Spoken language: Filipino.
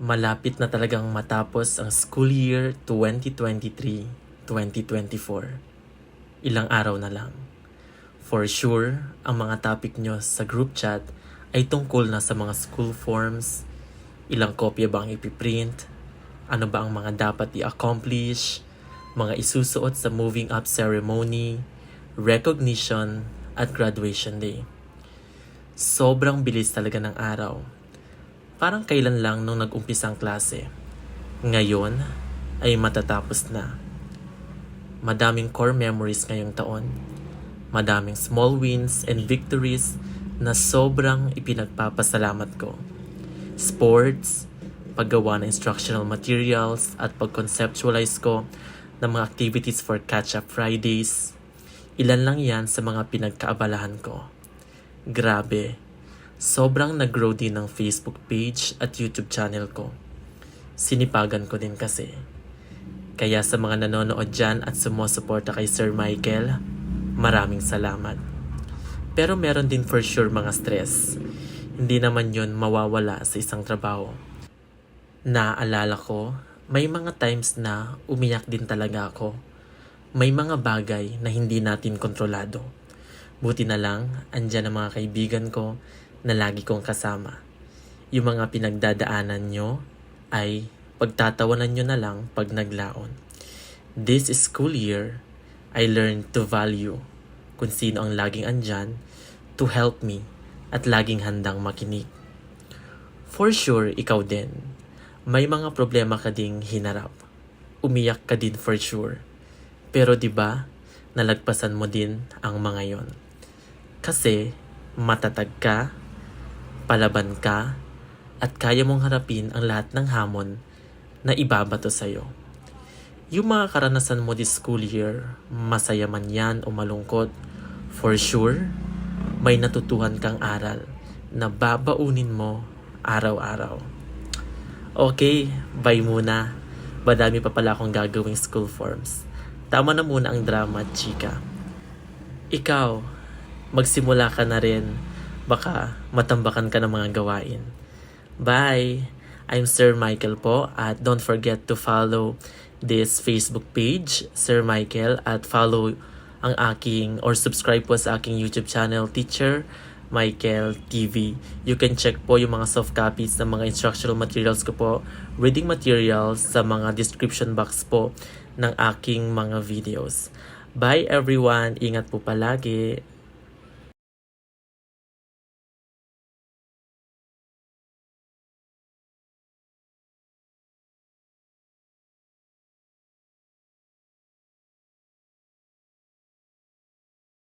malapit na talagang matapos ang school year 2023-2024. Ilang araw na lang. For sure, ang mga topic nyo sa group chat ay tungkol na sa mga school forms, ilang kopya ba ang ipiprint, ano ba ang mga dapat i-accomplish, mga isusuot sa moving up ceremony, recognition, at graduation day. Sobrang bilis talaga ng araw. Parang kailan lang nung nag-umpisa ang klase. Ngayon ay matatapos na. Madaming core memories ngayong taon. Madaming small wins and victories na sobrang ipinagpapasalamat ko. Sports, paggawa ng instructional materials at pag-conceptualize ko ng mga activities for Catch-Up Fridays. Ilan lang yan sa mga pinagkaabalahan ko. Grabe, sobrang nag-grow din ng Facebook page at YouTube channel ko. Sinipagan ko din kasi. Kaya sa mga nanonood dyan at sumusuporta kay Sir Michael, maraming salamat. Pero meron din for sure mga stress. Hindi naman yon mawawala sa isang trabaho. Naaalala ko, may mga times na umiyak din talaga ako. May mga bagay na hindi natin kontrolado. Buti na lang, andyan ang mga kaibigan ko na lagi kong kasama. Yung mga pinagdadaanan nyo ay pagtatawanan nyo na lang pag naglaon. This school year, I learned to value kung sino ang laging andyan to help me at laging handang makinig. For sure, ikaw din. May mga problema ka ding hinarap. Umiyak ka din for sure. Pero 'di ba, nalagpasan mo din ang mga 'yon. Kasi matatag ka, palaban ka, at kaya mong harapin ang lahat ng hamon na ibabato sa'yo. Yung mga karanasan mo this school year, masaya man yan o malungkot, for sure, may natutuhan kang aral na babaunin mo araw-araw. Okay, bye muna. Madami pa pala akong gagawing school forms. Tama na muna ang drama, chika. Ikaw, magsimula ka na rin. Baka matambakan ka ng mga gawain. Bye! I'm Sir Michael po at don't forget to follow this Facebook page, Sir Michael, at follow ang aking or subscribe po sa aking YouTube channel, Teacher Michael TV. You can check po yung mga soft copies ng mga instructional materials ko po, reading materials sa mga description box po ng aking mga videos. Bye everyone! Ingat po palagi!